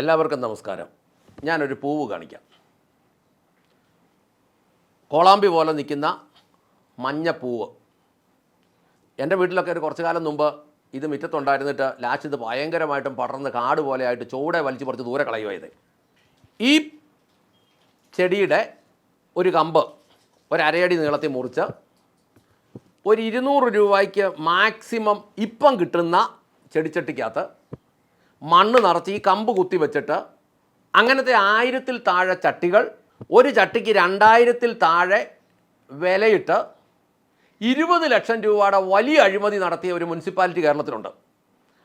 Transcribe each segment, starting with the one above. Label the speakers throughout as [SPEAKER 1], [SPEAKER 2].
[SPEAKER 1] എല്ലാവർക്കും നമസ്കാരം. ഞാനൊരു പൂവ് കാണിക്കാം. കോളാമ്പി പോലെ നിൽക്കുന്ന മഞ്ഞപ്പൂവ് എന്റെ വീട്ടിലൊക്കെ ഒരു കുറച്ച് കാലം മുമ്പ് ഇത് മുറ്റത്തുണ്ടായിരുന്നിട്ട് ലാസ്റ്റ് ഇത് ഭയങ്കരമായിട്ടും പടർന്ന് കാട് പോലെയായിട്ട് ചൂടെ വലിച്ചു പറിച്ച് ദൂരെ കളയുമായത് ഈ ചെടിയുടെ ഒരു കമ്പ് ഒരു അരയടി നീളത്തിൽ മുറിച്ച് ഒരു ഇരുന്നൂറ് രൂപയ്ക്ക് മാക്സിമം ഇപ്പം കിട്ടുന്ന ചെടിച്ചട്ടിക്കകത്ത് മണ്ണ് നിറച്ച് ഈ കമ്പ് കുത്തി വെച്ചിട്ട് അങ്ങനത്തെ ആയിരത്തിൽ താഴെ ചട്ടികൾ ഒരു ചട്ടിക്ക് രണ്ടായിരത്തിൽ താഴെ വിലയിട്ട് ഇരുപത് ലക്ഷം രൂപയുടെ വലിയ അഴിമതി നടത്തിയ ഒരു മുനിസിപ്പാലിറ്റി കേരളത്തിലുണ്ട്.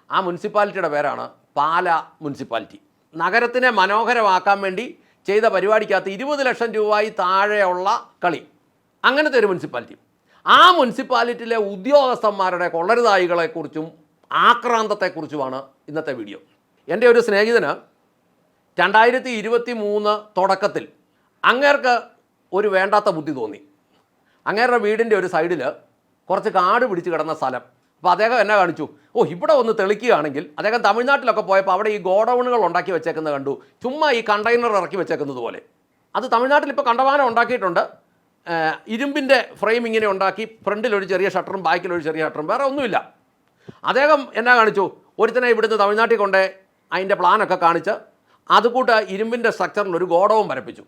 [SPEAKER 1] ആ മുനിസിപ്പാലിറ്റിയുടെ പേരാണ് പാല മുനിസിപ്പാലിറ്റി. നഗരത്തിനെ മനോഹരമാക്കാൻ വേണ്ടി ചെയ്ത പരിപാടിക്കകത്ത് ഇരുപത് ലക്ഷം രൂപയിൽ താഴെയുള്ള കളി. അങ്ങനത്തെ ഒരു മുനിസിപ്പാലിറ്റി. ആ മുനിസിപ്പാലിറ്റിയിലെ ഉദ്യോഗസ്ഥന്മാരുടെ കൊള്ളരുതായികളെക്കുറിച്ചും ആക്രാന്തത്തെക്കുറിച്ചുമാണ് ഇന്നത്തെ വീഡിയോ. എന്റെ ഒരു സ്നേഹിതന് രണ്ടായിരത്തി ഇരുപത്തി മൂന്ന് തുടക്കത്തിൽ അങ്ങേർക്ക് ഒരു വേണ്ടാത്ത ബുദ്ധി തോന്നി. അങ്ങേരുടെ വീടിന്റെ ഒരു സൈഡിൽ കുറച്ച് കാട് പിടിച്ച് കിടന്ന സ്ഥലം. അപ്പോൾ അദ്ദേഹം എന്നെ കാണിച്ചു. ഓ ഇവിടെ ഒന്ന് തെളിക്കുകയാണെങ്കിൽ അദ്ദേഹം തമിഴ്നാട്ടിലൊക്കെ പോയപ്പോൾ അവിടെ ഈ ഗോഡൗണുകൾ ഉണ്ടാക്കി വെച്ചേക്കുന്നത് കണ്ടു. ചുമ്മാ ഈ കണ്ടെയ്നർ ഇറക്കി വെച്ചേക്കുന്നത് പോലെ. അത് തമിഴ്നാട്ടിൽ ഇപ്പോൾ കണ്ടമാനം ഉണ്ടാക്കിയിട്ടുണ്ട്. ഇരുമ്പിന്റെ ഫ്രെയിം ഇങ്ങനെ ഉണ്ടാക്കി ഫ്രണ്ടിലൊരു ചെറിയ ഷട്ടറും ബാക്കിലൊരു ചെറിയ ഷട്ടറും വേറെ ഒന്നുമില്ല. അദ്ദേഹം എന്നാ കാണിച്ചു? ഒരുത്തനെ ഇവിടുന്ന് തമിഴ്നാട്ടിൽ കൊണ്ട് അതിന്റെ പ്ലാനൊക്കെ കാണിച്ച് അതുകൂട്ട് ഇരുമ്പിന്റെ സ്ട്രക്ചറിൽ ഒരു ഗോഡവും വരപ്പിച്ചു.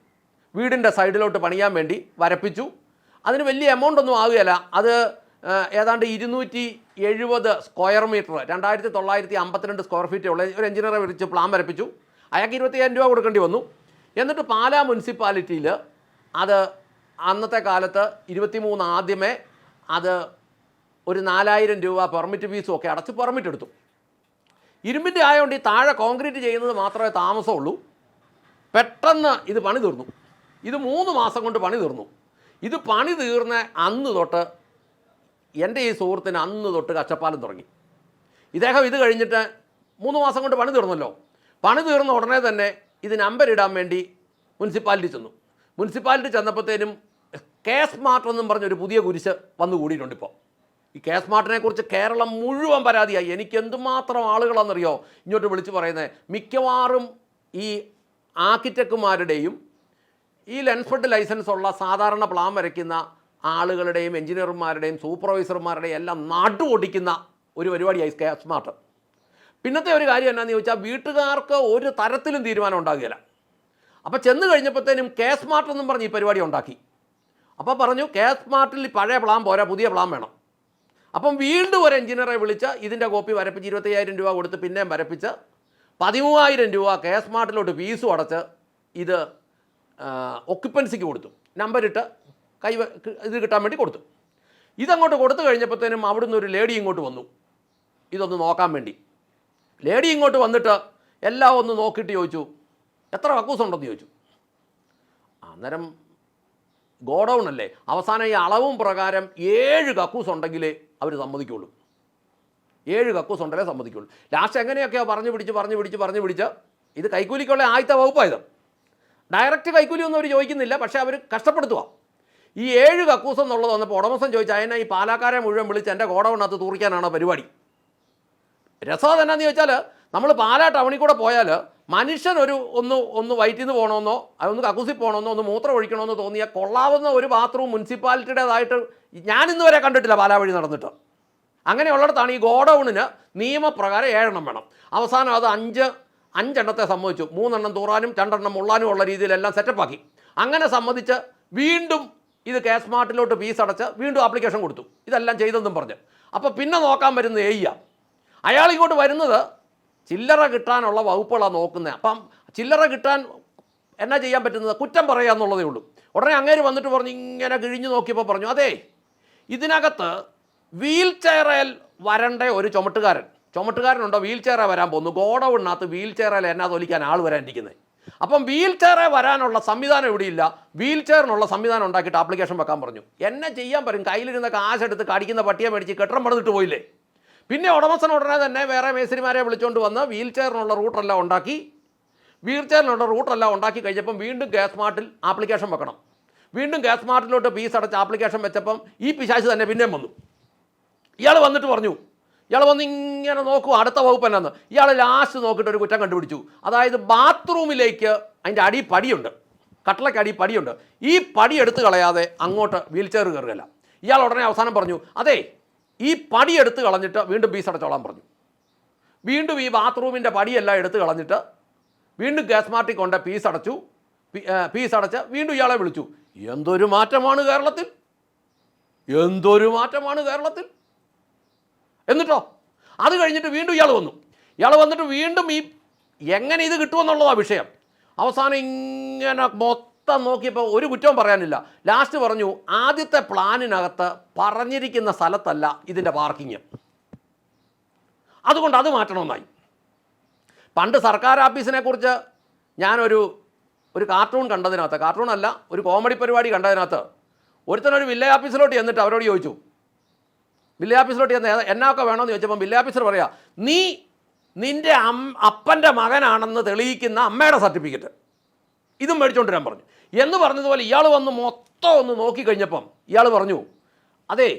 [SPEAKER 1] വീടിന്റെ സൈഡിലോട്ട് പണിയാൻ വേണ്ടി വരപ്പിച്ചു. അതിന് വലിയ എമൗണ്ട് ഒന്നും ആവുകയില്ല. അത് ഏതാണ്ട് ഇരുന്നൂറ്റി എഴുപത് സ്ക്വയർ മീറ്റർ രണ്ടായിരത്തി തൊള്ളായിരത്തി അമ്പത്തിരണ്ട് സ്ക്വയർ ഫീറ്റ് ഉള്ള ഒരു എഞ്ചിനീയറെ വിളിച്ച് പ്ലാൻ വരപ്പിച്ചു. അയാൾക്ക് ഇരുപത്തിയായിരം രൂപ കൊടുക്കേണ്ടി വന്നു. എന്നിട്ട് പാലാ മുനിസിപ്പാലിറ്റിയിൽ അത് അന്നത്തെ കാലത്ത് ഇരുപത്തിമൂന്ന് ആദ്യമേ അത് ഒരു നാലായിരം രൂപ പെർമിറ്റ് ഫീസും ഒക്കെ അടച്ച് പെർമിറ്റ് എടുത്തു ഇരുമ്പിന്റെ ആയതുകൊണ്ട് ഈ താഴെ കോൺക്രീറ്റ് ചെയ്യുന്നത് മാത്രമേ താമസമുള്ളൂ. പെട്ടെന്ന് ഇത് പണി തീർന്നു. ഇത് മൂന്ന് മാസം കൊണ്ട് പണി തീർന്നു. ഇത് പണി തീർന്ന അന്ന് തൊട്ട് എന്റെ ഈ സുഹൃത്തിന് അന്ന് തൊട്ട് കച്ചപ്പാലം തുടങ്ങി. ഇദ്ദേഹം ഇത് കഴിഞ്ഞിട്ട് മൂന്ന് മാസം കൊണ്ട് പണി തീർന്നല്ലോ. പണി തീർന്ന ഉടനെ തന്നെ ഇത് നമ്പർ ഇടാൻ വേണ്ടി മുനിസിപ്പാലിറ്റി ചെന്നു. മുനിസിപ്പാലിറ്റി ചെന്നപ്പോഴത്തേനും കെ സ്മാർട്ട് എന്നും പറഞ്ഞൊരു പുതിയ കുരിശ് വന്നു കൂടിയിട്ടുണ്ട് ഇപ്പോൾ. ഈ കെ എസ് മാർട്ടിനെ കുറിച്ച് കേരളം മുഴുവൻ പരാതിയായി. എനിക്ക് എന്തുമാത്രം ആളുകളാണെന്നറിയോ? ഇങ്ങോട്ട് വിളിച്ച് പറയുന്നത് മിക്കവാറും ഈ ആർക്കിടെക്റ്റുമാരുടെയും ഈ ലെൻസ്ഫെഡ് ലൈസൻസ് ഉള്ള സാധാരണ പ്ലാൻ വരയ്ക്കുന്ന ആളുകളുടെയും എഞ്ചിനീയർമാരുടെയും സൂപ്പർവൈസർമാരുടെയും എല്ലാം നാട്ടു ഓടിക്കുന്ന ഒരു പരിപാടിയായി കെ എസ് മാർട്ട് പിന്നത്തെ ഒരു കാര്യം എന്നാന്ന് ചോദിച്ചാൽ വീട്ടുകാർക്ക് ഒരു തരത്തിലും തീരുമാനം ഉണ്ടാകുകയില്ല. അപ്പോൾ ചെന്ന് കഴിഞ്ഞപ്പോഴത്തേനും കെ സ്മാർട്ട് എന്നും പറഞ്ഞ് ഈ പരിപാടി ഉണ്ടാക്കി. അപ്പോൾ പറഞ്ഞു കെ സ്മാർട്ടിൽ പഴയ പ്ലാൻ പോരാ പുതിയ പ്ലാൻ വേണം. അപ്പം വീണ്ടും ഒരു എഞ്ചിനീയറെ വിളിച്ച് ഇതിന്റെ കോപ്പി വരപ്പിച്ച് ഇരുപത്തയ്യായിരം രൂപ കൊടുത്ത് പിന്നെയും വരപ്പിച്ച് പതിമൂവായിരം രൂപ കെ സ്മാർട്ടിലോട്ട് ഫീസും അടച്ച് ഇത് ഒക്യുപ്പൻസിക്ക് കൊടുത്തു. നമ്പറിട്ട് കൈ ഇത് കിട്ടാൻ വേണ്ടി കൊടുത്തു. ഇതങ്ങോട്ട് കൊടുത്തു കഴിഞ്ഞപ്പോഴത്തേനും അവിടുന്ന് ഒരു ലേഡി ഇങ്ങോട്ട് വന്നു. ഇതൊന്ന് നോക്കാൻ വേണ്ടി. ലേഡി ഇങ്ങോട്ട് വന്നിട്ട് എല്ലാം ഒന്ന് നോക്കിയിട്ട് ചോദിച്ചു എത്ര കക്കൂസ് ഉണ്ടെന്ന് ചോദിച്ചു? അന്നേരം ഗോഡൗൺ അല്ലേ? അവസാനം ഈ അളവും പ്രകാരം ഏഴ് കക്കൂസ് ഉണ്ടെങ്കിലേ അവർ സമ്മതിക്കുള്ളൂ. ഏഴ് കക്കൂസ് ഉണ്ടല്ലേ സമ്മതിക്കുള്ളൂ. ലാസ്റ്റ് എങ്ങനെയൊക്കെയോ പറഞ്ഞു പിടിച്ച് പറഞ്ഞു പിടിച്ച് പറഞ്ഞു പിടിച്ച് ഇത് കൈക്കൂലിക്കുള്ള ആദ്യത്തെ വകുപ്പായത് ഡയറക്റ്റ് കൈക്കൂലി ഒന്നും അവർ ചോദിക്കുന്നില്ല പക്ഷേ അവർ കഷ്ടപ്പെടുത്തുക ഈ ഏഴ് കക്കൂസ് എന്നുള്ളത് വന്നപ്പോൾ ഉടമസ്ഥൻ ചോദിച്ചു അതിനെ ഈ പാലാക്കാരെ മുഴുവൻ വിളിച്ച് എന്റെ ഗോഡൗണിനകത്ത് തൂറിക്കാനാണ് പരിപാടി? രസം അതെന്നാന്ന് ചോദിച്ചാൽ നമ്മൾ പാലാ ടൗണിൽ കൂടെ പോയാൽ മനുഷ്യൻ ഒരു ഒന്ന് ഒന്ന് വയറ്റിൽ നിന്ന് പോകണമെന്നോ അതൊന്ന് കക്കൂസിൽ പോകണമെന്നോ ഒന്ന് മൂത്രം ഒഴിക്കണമെന്നോ തോന്നിയാൽ കൊള്ളാവുന്ന ഒരു ബാത്റൂം മുനിസിപ്പാലിറ്റിയുടേതായിട്ട് ഞാൻ ഇന്ന് വരെ കണ്ടിട്ടില്ല പാലാവഴി നടന്നിട്ട്. അങ്ങനെയുള്ളിടത്താണ് ഈ ഗോഡൗണിന് നിയമപ്രകാരം ഏഴെണ്ണം വേണം. അവസാനം അത് അഞ്ച് അഞ്ചെണ്ണത്തെ സമ്മതിച്ചു. മൂന്നെണ്ണം തൂറാനും രണ്ടെണ്ണം മുള്ളാനും ഉള്ള രീതിയിലെല്ലാം സെറ്റപ്പാക്കി. അങ്ങനെ സമ്മതിച്ച് വീണ്ടും ഇത് കെ സ്മാർട്ടിലോട്ട് ഫീസ് അടച്ച് വീണ്ടും ആപ്ലിക്കേഷൻ കൊടുത്തു. ഇതെല്ലാം ചെയ്തെന്നും പറഞ്ഞ്. അപ്പോൾ പിന്നെ നോക്കാൻ വരുന്നത് എയ്യ അയാൾ ഇങ്ങോട്ട് വരുന്നത് ചില്ലറ കിട്ടാനുള്ള വകുപ്പുകളാണ് നോക്കുന്നത്. അപ്പം ചില്ലറ കിട്ടാൻ എന്നാ ചെയ്യാൻ പറ്റുന്നത്? കുറ്റം പറയുക എന്നുള്ളതേ ഉള്ളൂ. ഉടനെ അങ്ങേര് വന്നിട്ട് പറഞ്ഞു ഇങ്ങനെ കിഴിഞ്ഞു നോക്കിയപ്പോൾ പറഞ്ഞു അതെ ഇതിനകത്ത് വീൽ ചെയറിൽ വരണ്ട ഒരു ചുമട്ടുകാരൻ. ചുമട്ടുകാരനുണ്ടോ? വീൽ ചെയറെ വരാൻ പോകുന്നു. ഗോഡൗണിനകത്ത് വീൽ ചെയറിൽ എന്നാ തൊലിക്കാൻ ആൾ വരാനിരിക്കുന്നത് അപ്പം വീൽ ചെയറെ വരാനുള്ള സംവിധാനം ഇവിടെയില്ല വീൽ ചെയറിനുള്ള സംവിധാനം ഉണ്ടാക്കിയിട്ട് ആപ്ലിക്കേഷൻ വെക്കാൻ പറഞ്ഞു. എന്നെ ചെയ്യാൻ പറ്റും. കയ്യിലിരുന്ന കാശെടുത്ത് കടിക്കുന്ന പട്ടിയെ മേടിച്ച് കെട്ടിടം പണിതിട്ട് പോയില്ലേ? പിന്നെ ഉടമസ്ഥൻ ഉടനെ തന്നെ വേറെ മേസ്തിരിമാരെ വിളിച്ചുകൊണ്ട് വന്ന് വീൽ ചെയറിനുള്ള റൂട്ടെല്ലാം ഉണ്ടാക്കി. വീൽ ചെയറിനുള്ള റൂട്ടെല്ലാം ഉണ്ടാക്കി കഴിഞ്ഞപ്പം വീണ്ടും ഗ്യാസ് മാർട്ടിൽ ആപ്ലിക്കേഷൻ വെക്കണം. വീണ്ടും ഗ്യാസ് മാർട്ടിലോട്ട് ഫീസ് അടച്ച് ആപ്ലിക്കേഷൻ വെച്ചപ്പം ഈ പിശാശ് തന്നെ പിന്നെയും വന്നു. ഇയാൾ വന്നിട്ട് പറഞ്ഞു ഇയാൾ വന്ന് ഇങ്ങനെ നോക്കും അടുത്ത വകുപ്പ് എന്നാന്ന്. ഇയാൾ ലാസ്റ്റ് നോക്കിയിട്ട് ഒരു കുറ്റം കണ്ടുപിടിച്ചു. അതായത് ബാത്റൂമിലേക്ക് അതിന്റെ അടി പടിയുണ്ട്. കട്ടളയ്ക്ക് അടി പടിയുണ്ട്. ഈ പടി എടുത്തു കളയാതെ അങ്ങോട്ട് വീൽ ചെയർ കയറുകയല്ല. ഇയാൾ ഉടനെ അവസാനം പറഞ്ഞു അതെ ഈ പടി എടുത്ത് കളഞ്ഞിട്ട് വീണ്ടും ഫീസ് അടച്ചോളാൻ പറഞ്ഞു. വീണ്ടും ഈ ബാത്റൂമിന്റെ പടിയെല്ലാം എടുത്ത് കളഞ്ഞിട്ട് വീണ്ടും ഗ്യാസ് മാർട്ടിൽ കൊണ്ട് ഫീസ് അടച്ചു പീസ് അടച്ച് വീണ്ടും ഇയാളെ വിളിച്ചു. എന്തൊരു മാറ്റമാണ് കേരളത്തിൽ? എന്തൊരു മാറ്റമാണ് കേരളത്തിൽ? എന്നിട്ടോ അത് കഴിഞ്ഞിട്ട് വീണ്ടും ഇയാൾ വന്നു. ഇയാൾ വന്നിട്ട് വീണ്ടും ഈ എങ്ങനെ ഇത് കിട്ടുമെന്നുള്ളതാണ് വിഷയം. അവസാനം ഇങ്ങനെ മൊത്തം നോക്കിയപ്പോൾ ഒരു കുറ്റവും പറയാനില്ല. ലാസ്റ്റ് പറഞ്ഞു ആദ്യത്തെ പ്ലാനിനകത്ത് പറഞ്ഞിരിക്കുന്ന സ്ഥലത്തല്ല ഇതിന്റെ പാർക്കിങ് അതുകൊണ്ട് അത് മാറ്റണമെന്നായി. പണ്ട് സർക്കാർ ഓഫീസിനെ കുറിച്ച് ഞാനൊരു ഒരു കാർട്ടൂൺ കണ്ടതിനകത്ത് കാർട്ടൂൺ അല്ല ഒരു കോമഡി പരിപാടി കണ്ടതിനകത്ത് ഒരുത്തനൊരു വില്ലേജ് ഓഫീസിലോട്ട് ചെന്നിട്ട് അവരോട് ചോദിച്ചു. വില്ലേജ് ഓഫീസിലോട്ട് ചെന്ന് എന്നൊക്കെ വേണമെന്ന് ചോദിച്ചപ്പോൾ വില്ലേജ് ഓഫീസർ പറയാ നീ നിന്റെ അം അപ്പന്റെ മകനാണെന്ന് തെളിയിക്കുന്ന അമ്മയുടെ സർട്ടിഫിക്കറ്റ് ഇതും മേടിച്ചുകൊണ്ടിരാൻ പറഞ്ഞു. എന്ന് പറഞ്ഞതുപോലെ ഇയാൾ വന്ന് മൊത്തം ഒന്ന് നോക്കിക്കഴിഞ്ഞപ്പം ഇയാൾ പറഞ്ഞു അതെ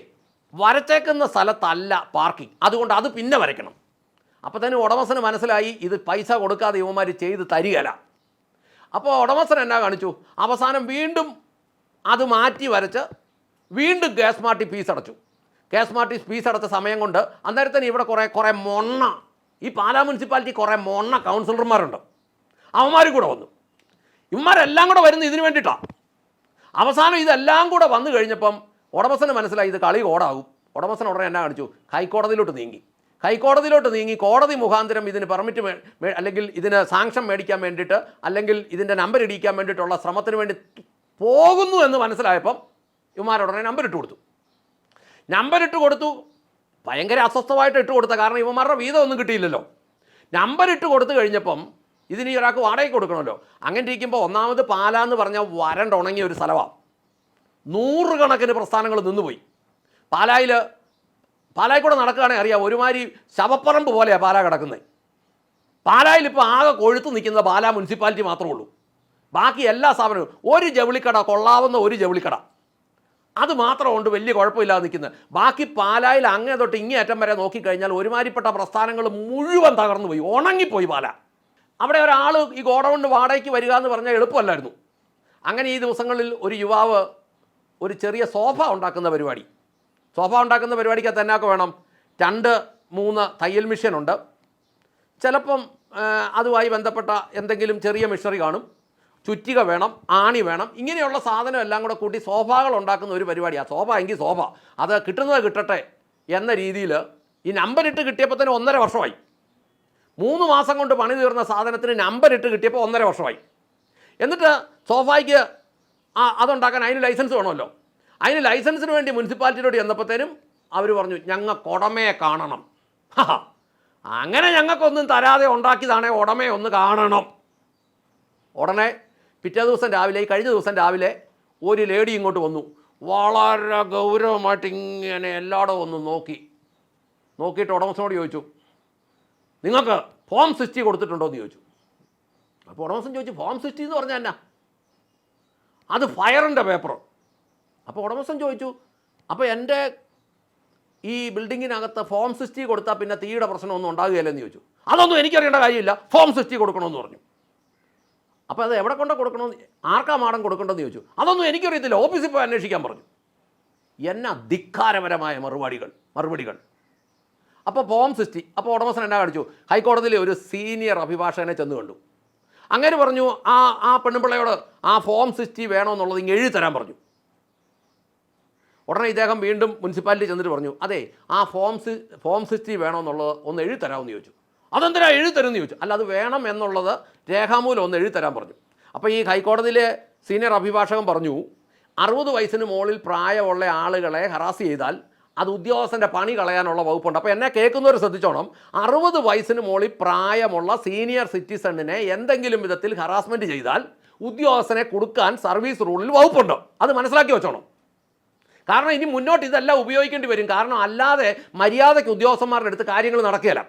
[SPEAKER 1] വരച്ചേക്കുന്ന സ്ഥലത്തല്ല പാർക്കിംഗ് അതുകൊണ്ട് അത് പിന്നെ വരയ്ക്കണം. അപ്പോൾ തന്നെ ഉടമസ്ഥന് മനസ്സിലായി ഇത് പൈസ കൊടുക്കാതെ ഇവന്മാർ ചെയ്ത് തരികയില്ല. അപ്പോൾ ഉടമസ്ഥൻ എന്നാ കാണിച്ചു? അവസാനം വീണ്ടും അത് മാറ്റി വരച്ച് വീണ്ടും ഗ്യാസ് മാർട്ടി ഫീസ് അടച്ചു. ഗ്യാസ് മാർട്ടി ഫീസ് അടച്ച സമയം കൊണ്ട് അന്നേരത്തിന് ഇവിടെ കുറേ കുറേ മൊണ്ണ ഈ പാലാ മുനിസിപ്പാലിറ്റി കുറേ മൊണ്ണ കൗൺസിലർമാരുണ്ട്. അവന്മാർ കൂടെ വന്നു. ഇവന്മാരെല്ലാം കൂടെ വരുന്നത് ഇതിന് വേണ്ടിയിട്ടാണ് അവസാനം ഇതെല്ലാം കൂടെ വന്നു കഴിഞ്ഞപ്പം ഉടമസ്ഥന് മനസ്സിലായി ഇത് കളി ഓടാകും. ഉടമസ്ഥൻ ഉടനെ എന്നാ കാണിച്ചു? ഹൈക്കോടതിയിലോട്ട് നീങ്ങി. ഹൈക്കോടതിയിലോട്ട് നീങ്ങി കോടതി മുഖാന്തരം ഇതിന് പെർമിറ്റ് അല്ലെങ്കിൽ ഇതിന് സാങ്ഷൻ മേടിക്കാൻ വേണ്ടിയിട്ട് അല്ലെങ്കിൽ ഇതിന്റെ നമ്പർ ഇടിക്കാൻ വേണ്ടിയിട്ടുള്ള ശ്രമത്തിന് വേണ്ടി പോകുന്നു എന്ന് മനസ്സിലായപ്പം ഇവന്മാരുടനെ നമ്പർ ഇട്ട് കൊടുത്തു. നമ്പർ ഇട്ട് കൊടുത്തു. ഭയങ്കര അസ്വസ്ഥമായിട്ട് ഇട്ട് കൊടുത്ത കാരണം ഇവന്മാരുടെ വീതം ഒന്നും കിട്ടിയില്ലല്ലോ. നമ്പർ ഇട്ട് കൊടുത്തു കഴിഞ്ഞപ്പം ഇതിന് ഒരാൾക്ക് വാടകയ്ക്ക് കൊടുക്കണമല്ലോ. അങ്ങനെ ഇരിക്കുമ്പോൾ ഒന്നാമത് പാലാന്ന് പറഞ്ഞാൽ വരണ്ട് ഉണങ്ങിയ ഒരു സ്ഥലമാണ് നൂറുകണക്കിന് പ്രസ്ഥാനങ്ങൾ നിന്നുപോയി. പാലായിൽ പാലായിൽ കൂടെ നടക്കുകയാണെങ്കിൽ അറിയാം. ഒരുമാതിരി ശവപ്പറമ്പ് പോലെയാണ് പാലാ കിടക്കുന്നത് പാലായിൽ ഇപ്പോൾ ആകെ കൊഴുത്ത് നിൽക്കുന്ന പാലാ മുനിസിപ്പാലിറ്റി മാത്രമേ ഉള്ളൂ. ബാക്കി എല്ലാ സ്ഥാപനവും ഒരു ജവിളിക്കട കൊള്ളാവുന്ന ഒരു ജവിളിക്കട. അത് മാത്രമുണ്ട് വലിയ കുഴപ്പമില്ലാതെ നിൽക്കുന്നത് ബാക്കി പാലായിൽ അങ്ങേ തൊട്ട് ഇങ്ങേ അറ്റം വരെ നോക്കിക്കഴിഞ്ഞാൽ ഒരുമാതിരിപ്പെട്ട പ്രസ്ഥാനങ്ങൾ മുഴുവൻ തകർന്നു പോയി ഉണങ്ങിപ്പോയി പാല. അവിടെ ഒരാൾ ഈ ഗോഡൗണിന് വാടകയ്ക്ക് വരിക എന്ന് പറഞ്ഞാൽ എളുപ്പമല്ലായിരുന്നു. അങ്ങനെ ഈ ദിവസങ്ങളിൽ ഒരു യുവാവ് ഒരു ചെറിയ സോഫ ഉണ്ടാക്കുന്ന പരിപാടി. സോഫ ഉണ്ടാക്കുന്ന പരിപാടിക്ക് തന്നെ വേണം? രണ്ട് മൂന്ന് തയ്യൽ മെഷീനുണ്ട് ചിലപ്പം അതുമായി ബന്ധപ്പെട്ട എന്തെങ്കിലും ചെറിയ മിഷനറി കാണും. ചുറ്റിക വേണം ആണി വേണം. ഇങ്ങനെയുള്ള സാധനം എല്ലാം കൂടെ കൂട്ടി സോഫകൾ ഉണ്ടാക്കുന്ന ഒരു പരിപാടിയാണ് സോഫ എങ്കിൽ സോഫ. അത് കിട്ടുന്നത് കിട്ടട്ടെ എന്ന രീതിയിൽ ഈ നമ്പർ ഇട്ട് കിട്ടിയപ്പോൾ തന്നെ ഒന്നര വർഷമായി. മൂന്ന് മാസം കൊണ്ട് പണി തീർന്ന സാധനത്തിന് നമ്പർ ഇട്ട് കിട്ടിയപ്പോൾ ഒന്നര വർഷമായി. എന്നിട്ട് സോഫയ്ക്ക് അതുണ്ടാക്കാൻ അതിന് ലൈസൻസ് വേണമല്ലോ. അതിന് ലൈസൻസിന് വേണ്ടി മുനിസിപ്പാലിറ്റിയിലോട്ട് ചെന്നപ്പോഴത്തേനും അവർ പറഞ്ഞു ഞങ്ങൾക്ക് ഉടമയെ കാണണം. അങ്ങനെ ഞങ്ങൾക്കൊന്നും തരാതെ ഉണ്ടാക്കിയതാണേ ഉടമയെ ഒന്ന് കാണണം. ഉടനെ പിറ്റേ ദിവസം രാവിലെ കഴിഞ്ഞ ദിവസം രാവിലെ ഒരു ലേഡി ഇങ്ങോട്ട് വന്നു. വളരെ ഗൗരവമായിട്ട് ഇങ്ങനെ എല്ലായിടവും ഒന്ന് നോക്കി. നോക്കിയിട്ട് ഉടമസ്ഥനോട് ചോദിച്ചു നിങ്ങൾക്ക് ഫോം സിക്സ്റ്റി കൊടുത്തിട്ടുണ്ടോ? എന്ന് ചോദിച്ചു. അപ്പോൾ ഉടമസ്ഥൻ ചോദിച്ചു ഫോം സിക്സ്റ്റി എന്ന് പറഞ്ഞാൽ എന്നാ? അത് ഫയറിന്റെ പേപ്പർ അപ്പോൾ ഉടമസ്ഥൻ ചോദിച്ചു അപ്പോൾ എന്റെ ഈ ബിൽഡിങ്ങിനകത്ത് ഫോം സൃഷ്ടി കൊടുത്താൽ പിന്നെ തീയുടെ പ്രശ്നമൊന്നും ഉണ്ടാകുകയില്ലെന്ന് ചോദിച്ചു. അതൊന്നും എനിക്കറിയേണ്ട കാര്യമില്ല ഫോം സൃഷ്ടി കൊടുക്കണമെന്ന് പറഞ്ഞു. അപ്പോൾ അത് എവിടെ കൊണ്ട് കൊടുക്കണമെന്ന് ആർക്കാ മാടം കൊടുക്കേണ്ടതെന്ന് ചോദിച്ചു. അതൊന്നും എനിക്കറിയത്തില്ല ഓഫീസിൽ പോയി അന്വേഷിക്കാൻ പറഞ്ഞു. എന്നാ ധിക്കാരപരമായ മറുപടികൾ മറുപടികൾ. അപ്പോൾ ഫോം സൃഷ്ടി അപ്പോൾ ഉടമസ്ഥൻ എന്നാ കാണിച്ചു? ഹൈക്കോടതിയിലെ ഒരു സീനിയർ അഭിഭാഷകനെ ചെന്ന് കണ്ടു. അങ്ങനെ പറഞ്ഞു ആ ആ പെണ്ണുപിള്ളയോട് ആ ഫോം സൃഷ്ടി വേണമെന്നുള്ളത് ഇങ്ങ് എഴുതി തരാൻ പറഞ്ഞു. ഉടനെ ഇദ്ദേഹം വീണ്ടും മുനിസിപ്പാലിറ്റി ചെന്നിട്ട് പറഞ്ഞു അതെ ആ ഫോംസ് ഫോം സിക്സ്റ്റി വേണമെന്നുള്ളത് ഒന്ന് എഴുതി തരാമെന്ന് ചോദിച്ചു. അതെന്തിനാ എഴുതി തരുമെന്ന് ചോദിച്ചു? അല്ല അത് വേണം എന്നുള്ളത് രേഖാമൂലം ഒന്ന് എഴുതി തരാൻ പറഞ്ഞു. അപ്പോൾ ഈ ഹൈക്കോടതിയിലെ സീനിയർ അഭിഭാഷകൻ പറഞ്ഞു അറുപത് വയസ്സിന് മുകളിൽ പ്രായമുള്ള ആളുകളെ ഹറാസ് ചെയ്താൽ അത് ഉദ്യോഗസ്ഥന്റെ പണി കളയാനുള്ള വകുപ്പുണ്ട്. അപ്പോൾ എന്നെ കേൾക്കുന്നവർ ശ്രദ്ധിച്ചോണം അറുപത് വയസ്സിന് മുകളിൽ പ്രായമുള്ള സീനിയർ സിറ്റിസണിനെ എന്തെങ്കിലും വിധത്തിൽ ഹറാസ്മെന്റ് ചെയ്താൽ ഉദ്യോഗസ്ഥനെ കൊടുക്കാൻ സർവീസ് റൂളിൽ വകുപ്പുണ്ട്. അത് മനസ്സിലാക്കി വെച്ചോണം. കാരണം ഇനി മുന്നോട്ട് ഇതെല്ലാം ഉപയോഗിക്കേണ്ടി വരും. കാരണം അല്ലാതെ മര്യാദയ്ക്ക് ഉദ്യോഗസ്ഥന്മാരുടെ അടുത്ത് കാര്യങ്ങൾ നടക്കുകയില്ല.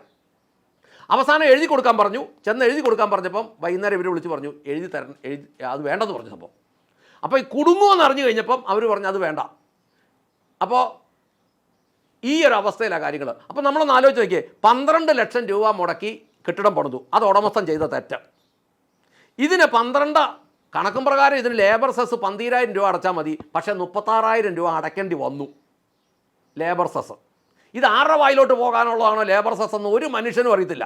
[SPEAKER 1] അവസാനം എഴുതി കൊടുക്കാൻ പറഞ്ഞു. ചെന്ന് എഴുതി കൊടുക്കാൻ പറഞ്ഞപ്പം വൈകുന്നേരം ഇവർ വിളിച്ച് പറഞ്ഞു എഴുതി തരണം എഴുതി അത് വേണ്ടെന്ന് പറഞ്ഞു സംഭവം. അപ്പോൾ ഈ കുടുങ്ങുമെന്ന് അറിഞ്ഞു കഴിഞ്ഞപ്പം അവർ പറഞ്ഞു അത് വേണ്ട. അപ്പോൾ ഈ ഒരു അവസ്ഥയിലാണ് കാര്യങ്ങൾ അപ്പോൾ നമ്മളൊന്ന് ആലോചിച്ച് നോക്കിയേ പന്ത്രണ്ട് ലക്ഷം രൂപ മുടക്കി കെട്ടിടം പണിതു. അത് ഉടമസ്ഥൻ ചെയ്ത തെറ്റ്. ഇതിന് പന്ത്രണ്ട് കണക്കും പ്രകാരം ഇതിന് ലേബർ സെസ് പന്തീരായിരം രൂപ അടച്ചാൽ മതി. പക്ഷേ മുപ്പത്താറായിരം രൂപ അടയ്ക്കേണ്ടി വന്നു. ലേബർ സെസ് ഇത് ആരുടെ വായിലോട്ട് പോകാനുള്ളതാണോ ലേബർ സെസ് എന്ന് ഒരു മനുഷ്യനും അറിയത്തില്ല.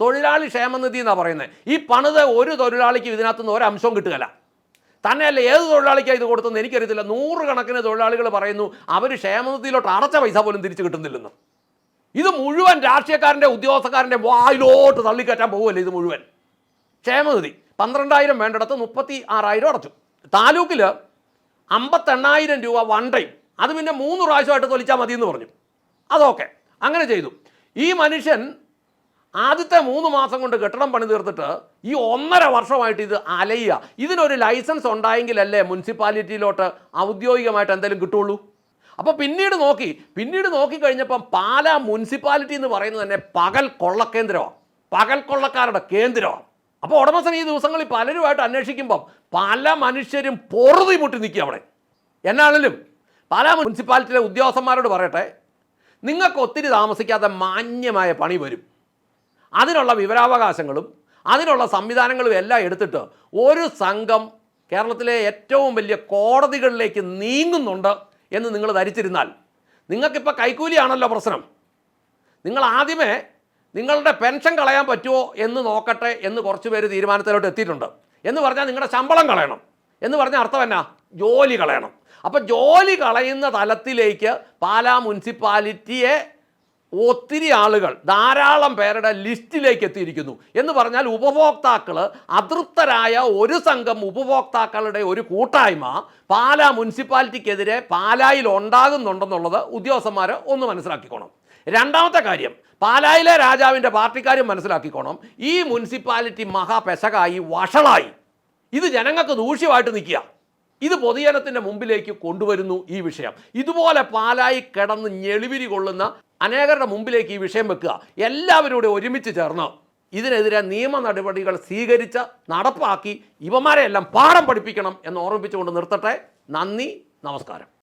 [SPEAKER 1] തൊഴിലാളി ക്ഷേമനിധി എന്നാണ് പറയുന്നത്. ഈ പണിത് ഒരു തൊഴിലാളിക്കും ഇതിനകത്തു നിന്ന് ഒരംശവും കിട്ടുകയില്ല. തന്നെയല്ല ഏത് തൊഴിലാളിക്കാണ് ഇത് കൊടുത്തെന്ന് എനിക്കറിയത്തില്ല. നൂറുകണക്കിന് തൊഴിലാളികൾ പറയുന്നു അവർ ക്ഷേമനിധിയിലോട്ട് അടച്ച പൈസ പോലും തിരിച്ചു കിട്ടുന്നില്ലെന്ന്. ഇത് മുഴുവൻ രാഷ്ട്രീയക്കാരന്റെ ഉദ്യോഗസ്ഥക്കാരന്റെ വായിലോട്ട് തള്ളിക്കയറ്റാൻ പോകുമല്ലേ ഇത് മുഴുവൻ? ക്ഷേമനിധി. പന്ത്രണ്ടായിരം വേണ്ടിടത്ത് മുപ്പത്തി ആറായിരം അടച്ചു. താലൂക്കിൽ അമ്പത്തെണ്ണായിരം രൂപ വൺ ടൈം അത് പിന്നെ മൂന്ന് പ്രാവശ്യമായിട്ട് തൊലിച്ചാൽ മതി എന്ന് പറഞ്ഞു. അതൊക്കെ. അങ്ങനെ ചെയ്തു. ഈ മനുഷ്യൻ ആദ്യത്തെ മൂന്ന് മാസം കൊണ്ട് കെട്ടിടം പണി തീർത്തിട്ട് ഈ ഒന്നര വർഷമായിട്ട് ഇത് അലയുക. ഇതിനൊരു ലൈസൻസ് ഉണ്ടായെങ്കിലല്ലേ മുനിസിപ്പാലിറ്റിയിലോട്ട് ഔദ്യോഗികമായിട്ട് എന്തെങ്കിലും കിട്ടുള്ളൂ? അപ്പോൾ പിന്നീട് നോക്കി. പിന്നീട് നോക്കിക്കഴിഞ്ഞപ്പം പാലാ മുനിസിപ്പാലിറ്റി എന്ന് പറയുന്നത് തന്നെ പകൽ കൊള്ളക്കേന്ദ്രമാണ് പകൽ കൊള്ളക്കാരുടെ കേന്ദ്രമാണ് അപ്പോൾ ഉടമസ്ഥൻ ഈ ദിവസങ്ങളിൽ പലരുമായിട്ട് അന്വേഷിക്കുമ്പം പല മനുഷ്യരും പൊറുതി മുട്ടി നിൽക്കുക അവിടെ. എന്നാണെങ്കിലും പല മുനിസിപ്പാലിറ്റിയിലെ ഉദ്യോഗസ്ഥന്മാരോട് പറയട്ടെ നിങ്ങൾക്ക് ഒത്തിരി താമസിക്കാത്ത മാന്യമായ പണി വരും. അതിനുള്ള വിവരാവകാശങ്ങളും അതിനുള്ള സംവിധാനങ്ങളും എല്ലാം എടുത്തിട്ട് ഒരു സംഘം കേരളത്തിലെ ഏറ്റവും വലിയ കോടതികളിലേക്ക് നീങ്ങുന്നുണ്ട് എന്ന് നിങ്ങൾ ധരിച്ചിരുന്നാൽ നിങ്ങൾക്കിപ്പോൾ കൈക്കൂലിയാണല്ലോ പ്രശ്നം. നിങ്ങൾ ആദ്യമേ നിങ്ങളുടെ പെൻഷൻ കളയാൻ പറ്റുമോ എന്ന് നോക്കട്ടെ എന്ന് കുറച്ച് പേര് തീരുമാനത്തിലോട്ട് എത്തിയിട്ടുണ്ട്. എന്ന് പറഞ്ഞാൽ നിങ്ങളുടെ ശമ്പളം കളയണം. എന്ന് പറഞ്ഞാൽ അർത്ഥം എന്നാ? ജോലി കളയണം. അപ്പം ജോലി കളയുന്ന തലത്തിലേക്ക് പാലാ മുനിസിപ്പാലിറ്റിയെ ഒത്തിരി ആളുകൾ ധാരാളം പേരുടെ ലിസ്റ്റിലേക്ക് എത്തിയിരിക്കുന്നു. എന്ന് പറഞ്ഞാൽ ഉപഭോക്താക്കൾ അതൃപ്തരായ ഒരു സംഘം ഉപഭോക്താക്കളുടെ ഒരു കൂട്ടായ്മ പാലാ മുനിസിപ്പാലിറ്റിക്കെതിരെ പാലായിൽ ഉണ്ടാകുന്നുണ്ടെന്നുള്ളത് ഉദ്യോഗസ്ഥന്മാർ ഒന്ന് മനസ്സിലാക്കിക്കോണം. രണ്ടാമത്തെ കാര്യം പാലായിലെ രാജാവിന്റെ പാർട്ടിക്കാരും മനസ്സിലാക്കിക്കോണം. ഈ മുനിസിപ്പാലിറ്റി മഹാപെശകായി വഷളായി. ഇത് ജനങ്ങൾക്ക് ദൂഷ്യമായിട്ട് നിൽക്കുക. ഇത് പൊതുജനത്തിന്റെ മുമ്പിലേക്ക് കൊണ്ടുവരുന്നു ഈ വിഷയം. ഇതുപോലെ പാലായി കിടന്ന് ഞെളിവിരി കൊള്ളുന്ന അനേകരുടെ മുമ്പിലേക്ക് ഈ വിഷയം വെക്കുക. എല്ലാവരും ഒരുമിച്ച് ചേർന്ന് ഇതിനെതിരെ നിയമ നടപടികൾ സ്വീകരിച്ച് നടപ്പാക്കി ഇവന്മാരെ എല്ലാം പാഠം പഠിപ്പിക്കണം എന്ന് ഓർമ്മിപ്പിച്ചുകൊണ്ട് നിർത്തട്ടെ. നന്ദി നമസ്കാരം.